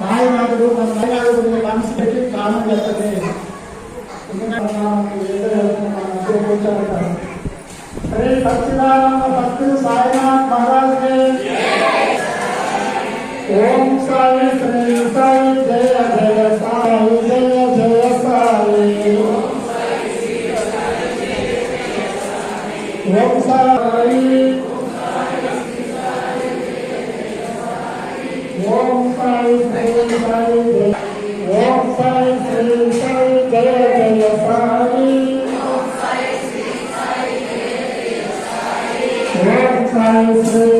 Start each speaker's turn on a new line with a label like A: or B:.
A: సాయినాథుడు మన సాయినాథుడు మనసు పెట్టి ప్రాణం చేస్తుంది సరే సత్యనారాయణ భక్తులు సాయినాథ్ మహారాజ్ ఓం సాయి శ్రీ సాయి జయ జయ సాయి జయ జయ సాయి ఓం సాయి ఓం సాయి శ్రీ సాయి జయ ఓం సాయి శ్రీ సాయి జయ జయ సాయి ఓం సాయి శ్రీ